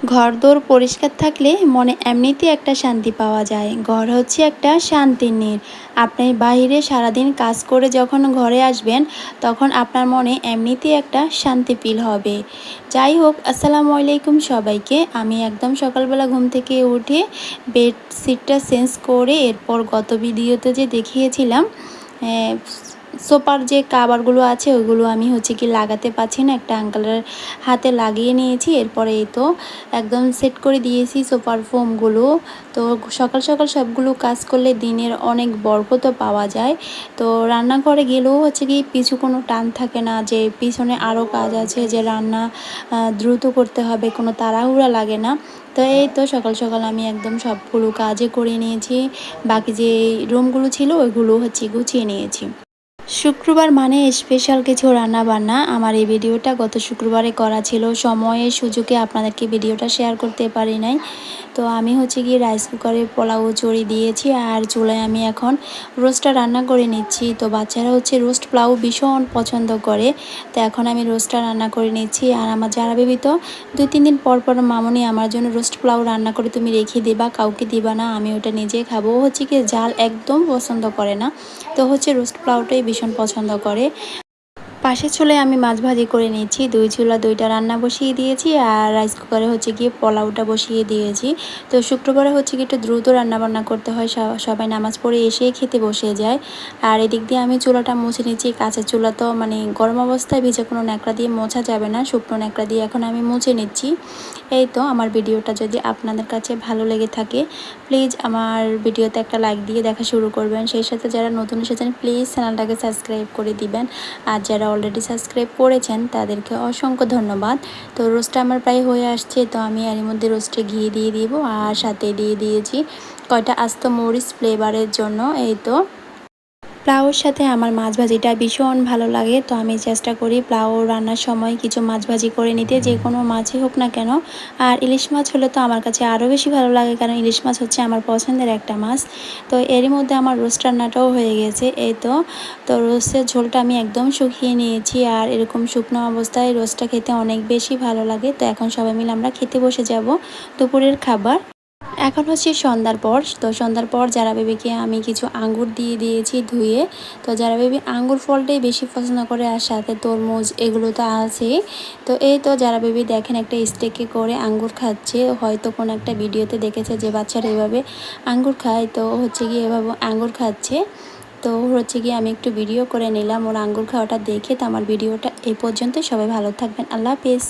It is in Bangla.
ঘরদোর পরিষ্কার থাকলে মনে এমনিতে একটা শান্তি পাওয়া যায়। ঘর হচ্ছে একটা শান্তির নীর। আপনি বাইরে সারাদিন কাজ করে যখন ঘরে আসবেন, তখন আপনার মনে এমনিতে একটা শান্তি ফিল হবে। যাই হোক, আসসালামু আলাইকুম সবাইকে। আমি একদম সকালবেলা ঘুম থেকে উঠে বেডশিটটা চেঞ্জ করে এরপর গত ভিডিওতে যে দেখিয়েছিলাম সোপার যে কাবারগুলো আছে ওইগুলো আমি হচ্ছে কি লাগাতে পারছি না। একটা আঙ্কালের হাতে লাগিয়ে নিয়েছি। এরপরে এই তো একদম সেট করে দিয়েছি সোপার ফোমগুলো তো সকাল সকাল সবগুলো কাজ করলে দিনের অনেক বরকত পাওয়া যায়। তো রান্নাঘরে গেলেও হচ্ছে কি পিছু কোনো টান থাকে না যে পিছনে আরও কাজ আছে যে রান্না দ্রুত করতে হবে, কোনো তাড়াহুড়া লাগে না। তো এই তো সকাল সকাল আমি একদম সবগুলো কাজে করে নিয়েছি। বাকি যে রুমগুলো ছিল, ওইগুলো হচ্ছে গুছিয়ে নিয়েছি। শুক্রবার মানে স্পেশাল কিছু রান্না বান্না আমার এই ভিডিওটা গত শুক্রবারে করা ছিল। সময়ের সুযোগে আপনাদেরকে ভিডিওটা শেয়ার করতে পারি নাই। তো আমি হচ্ছে গিয়ে রাইস কুকারে পোলাও চড়ি দিয়েছি আর চুলায় আমি এখন রোস্টটা রান্না করে নিচ্ছি। তো বাচ্চারা হচ্ছে রোস্ট পোলাও ভীষণ পছন্দ করে। তো এখন আমি রোস্টটা রান্না করে নিচ্ছি আর আমার যারা বেবি তো দুই, তিন দিন পর পর মামনি আমার জন্য রোস্ট পোলাও রান্না করে তুমি রেখে দিবা, কাউকে দিবা না, আমি ওটা নিজে খাব। হচ্ছে কি জাল একদম পছন্দ করে না। তো হচ্ছে রোস্ট পোলাওটাই ভীষণ পছন্দ করে। পাশে চুলে আমি মাছ ভাজি করে নিয়েছি। দুই চুলা দুইটা রান্না বসিয়ে দিয়েছি আর রাইস কুকারে হচ্ছে গিয়ে পোলাওটা বসিয়ে দিয়েছি। তো শুক্রবারে হচ্ছে গিয়ে একটু দ্রুত রান্না বান্না করতে হয়। সবাই নামাজ পড়ে এসেই খেতে বসে যায়। আর এদিক দিয়ে আমি চুলাটা মুছে নিচ্ছি কাঁচের চুলা তো মানে গরম অবস্থায় ভিজে কোনো ন্যাকড়া দিয়ে মোছা যাবে না। শুকনো ন্যাকড়া দিয়ে এখন আমি মুছে নিচ্ছি। এই তো আমার ভিডিওটা যদি আপনাদের কাছে ভালো লেগে থাকে প্লিজ আমার ভিডিওতে একটা লাইক দিয়ে দেখা শুরু করবেন। সেই সাথে যারা নতুন এসেছেন প্লিজ চ্যানেলটাকে সাবস্ক্রাইব করে দিবেন। আর যারা অলরেডি সাবস্ক্রাইব করেছেন, তাদেরকে অসংখ্য ধন্যবাদ। তো রোস্টটা আমার প্রায় হয়ে আসছে, তো আমি এর মধ্যে রোস্টে ঘি দিয়ে দিব, আর সাথে দিয়ে দিয়েছি কয়টা আস্ত মরিচ ফ্লেভারের জন্য, এই তো। প্লাউর সাথে আমার মাছ ভাজিটা ভীষণ ভালো লাগে, তো আমি চেষ্টা করি প্লাউ রান্নার সময় কিছু মাছ ভাজি করে নিতে, যে কোনো মাছই হোক না কেন। আর ইলিশ মাছ হলে তো আমার কাছে আরও বেশি ভালো লাগে, কারণ ইলিশ মাছ হচ্ছে আমার পছন্দের একটা মাছ। তো এরই মধ্যে আমার রোস্ট রান্নাটাও হয়ে গেছে, এই তো। তো রোস্টের ঝোলটা আমি একদম শুকিয়ে নিয়েছি, আর এরকম শুকনো অবস্থায় রোস্টটা খেতে অনেক বেশি ভালো লাগে। তো এখন সবাই মিলে আমরা খেতে বসে যাব দুপুরের খাবার। এখন হচ্ছে সন্ধ্যার পর। তো সন্ধ্যার পর যারা বেবিকে আমি কিছু আঙ্গুর দিয়ে দিয়েছি ধুয়ে। তো যারা বেবি আঙ্গুর ফলটাই বেশি পছন্দ করে আর সাথে তরমুজ এগুলো তো আছে। তো এই তো যারা বেবি দেখেন একটা স্টেকে করে আঙ্গুর খাচ্ছে। হয়তো কোনো একটা ভিডিওতে দেখেছে যে বাচ্চারা এভাবে আঙ্গুর খায়। তো হচ্ছে গিয়ে এভাবে আঙ্গুর খাচ্ছে। তো হচ্ছে গিয়ে আমি একটু ভিডিও করে নিলাম। ওর আঙ্গুর খাওয়াটা দেখে তো আমার ভিডিওটা এই পর্যন্ত সবাই ভালো থাকবেন। আল্লাহ হাফেজ।